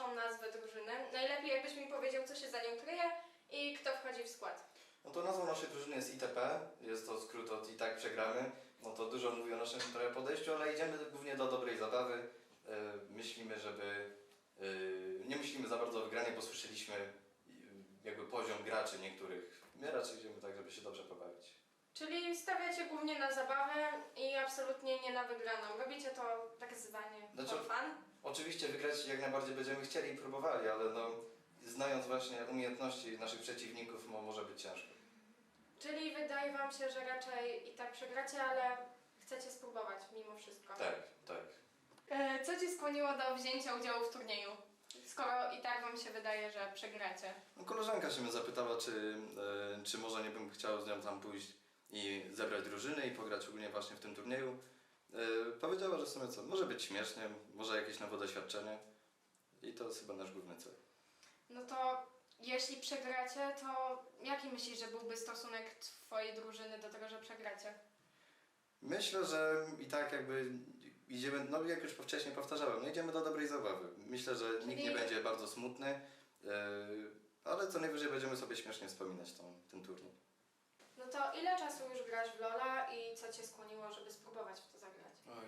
waszą nazwę drużyny. Najlepiej jakbyś mi powiedział, co się za nią kryje i kto wchodzi w skład. No to nazwą naszej drużyny jest ITP, jest to skrót od i tak przegramy. No to dużo mówi o naszym trochę podejściu, ale idziemy głównie do dobrej zabawy. Yy, myślimy, żeby... yy, nie myślimy za bardzo o wygranie, bo słyszeliśmy yy, jakby poziom graczy niektórych. My raczej idziemy tak, żeby się dobrze pobawić. Czyli stawiacie głównie na zabawę i absolutnie nie na wygraną. Robicie to tak zwanie Znaczy- for fun. Oczywiście wygrać jak najbardziej będziemy chcieli i próbowali, ale no, znając właśnie umiejętności naszych przeciwników mo, może być ciężko. Czyli wydaje wam się, że raczej i tak przegracie, ale chcecie spróbować mimo wszystko. Tak, tak. E, Co cię skłoniło do wzięcia udziału w turnieju? Skoro i tak wam się wydaje, że przegracie. No, koleżanka się mnie zapytała, czy, e, czy może nie bym chciał z nią tam pójść i zebrać drużyny i pograć ogólnie właśnie w tym turnieju. E, powiedziała, że w sumie co, może być śmiesznie, może jakieś nowe doświadczenie i to jest chyba nasz główny cel. No to jeśli przegracie, to jaki myślisz, że byłby stosunek twojej drużyny do tego, że przegracie? Myślę, że i tak jakby idziemy, no jak już wcześniej powtarzałem, no idziemy do dobrej zabawy. Myślę, że nikt nie Czyli- będzie bardzo smutny, e, ale co najwyżej będziemy sobie śmiesznie wspominać tą, ten turniej. No to ile czasu już grasz w Lola i co cię skłoniło, żeby spróbować w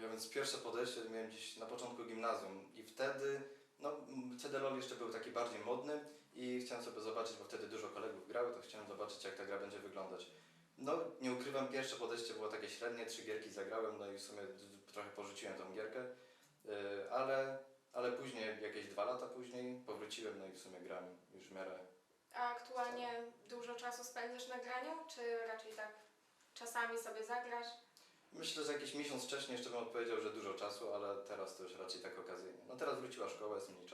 Ja więc pierwsze podejście miałem gdzieś na początku gimnazjum i wtedy, no m, wtedy LoL jeszcze był taki bardziej modny i chciałem sobie zobaczyć, bo wtedy dużo kolegów grały, to chciałem zobaczyć jak ta gra będzie wyglądać. No nie ukrywam, pierwsze podejście było takie średnie, trzy gierki zagrałem, no i w sumie trochę porzuciłem tą gierkę, yy, ale, ale później, jakieś dwa lata później powróciłem, no i w sumie gram już w miarę A aktualnie dużo czasu spędzasz na graniu, czy raczej tak czasami sobie zagrasz? Myślę, że jakiś miesiąc wcześniej jeszcze bym odpowiedział, że dużo czasu, ale teraz to już raczej tak okazyjnie. No teraz wróciła szkoła, jest mniej.